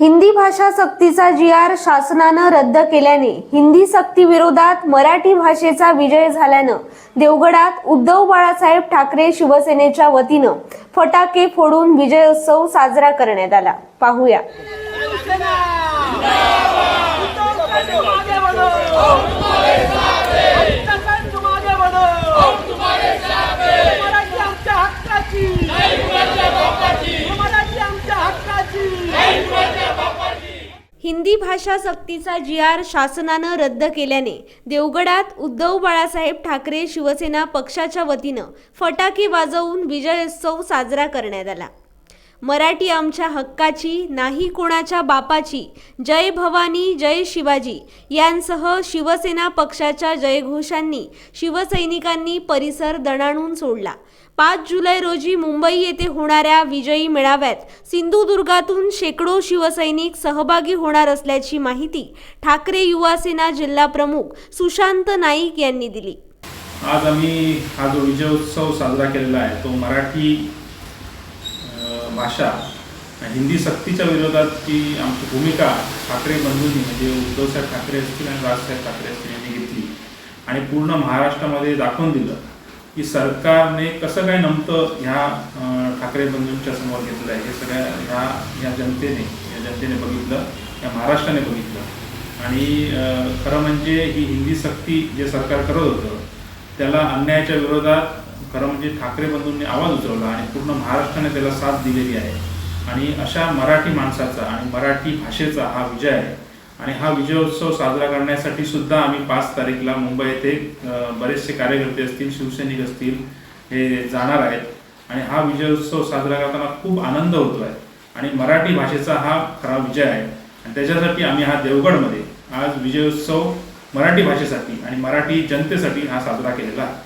हिंदी भाषा सक्तीचा जी आर शासनानं रद्द केल्याने हिंदी सक्ती विरोधात मराठी भाषेचा विजय झाल्यानं देवगडात उद्धव बाळासाहेब ठाकरे शिवसेनेच्या वतीनं फटाके फोडून विजयोत्सव साजरा करण्यात आला. पाहूया मराठी आमच्या हक्काची मराठी आमच्या हक्काची हिंदी भाषा सक्तीचा जी आर शासनानं रद्द केल्याने देवगडात उद्धव बाळासाहेब ठाकरे शिवसेना पक्षाच्या वतीनं फटाके वाजवून विजयोत्सव साजरा करण्यात आला. मराठी आमच्या हक्काची नाही कोणाच्या बापाची. जय भवानी जय शिवाजी. यांसह शिवसेना पक्षाच्या जयघोषांनी शिवसैनिकांनी परिसर दणाणून सोडला. पाच जुलै रोजी मुंबई येथे होणाऱ्या विजयी मेळाव्यात सिंधुदुर्गातून शेकडो शिवसैनिक सहभागी होणार असल्याची माहिती ठाकरे युवा सेना जिल्हा प्रमुख सुशांत नाईक यांनी दिली. आज आम्ही हा जो विजयोत्सव साजरा केलेला आहे तो मराठी भाषा हिंदी सक्तीच्या विरोधात जी आमची भूमिका ठाकरे बंधूंनी म्हणजे उद्धवसाहेब ठाकरे असतील आणि राजसाहेब ठाकरे असतील यांनी घेतली आणि पूर्ण महाराष्ट्रामध्ये दाखवून दिलं की सरकारने कसं काय नमतं ह्या ठाकरे बंधूंच्या समोर घेतलं आहे. हे सगळ्या ह्या या जनतेने या जनतेने बघितलं या महाराष्ट्राने बघितलं. आणि खरं म्हणजे ही हिंदी सक्ती जे सरकार करत होतं त्याला अन्यायाच्या विरोधात खरं म्हणजे ठाकरे बंधूंनी आवाज उचलला आणि पूर्ण महाराष्ट्राने त्याला साथ दिलेली आहे. आणि अशा मराठी माणसाचा आणि मराठी भाषेचा हा विजय आहे. आणि हा विजयोत्सव साजरा करण्यासाठी सुद्धा आम्ही पाच तारीखला मुंबई येथे बरेचसे कार्यकर्ते असतील शिवसैनिक असतील हे जाणार आहेत. आणि हा विजयोत्सव साजरा करताना खूप आनंद होतो आहे आणि मराठी भाषेचा हा खरा विजय आहे. आणि त्याच्यासाठी आम्ही हा देवगडमध्ये आज विजयोत्सव मराठी भाषेसाठी आणि मराठी जनतेसाठी हा साजरा केलेला आहे.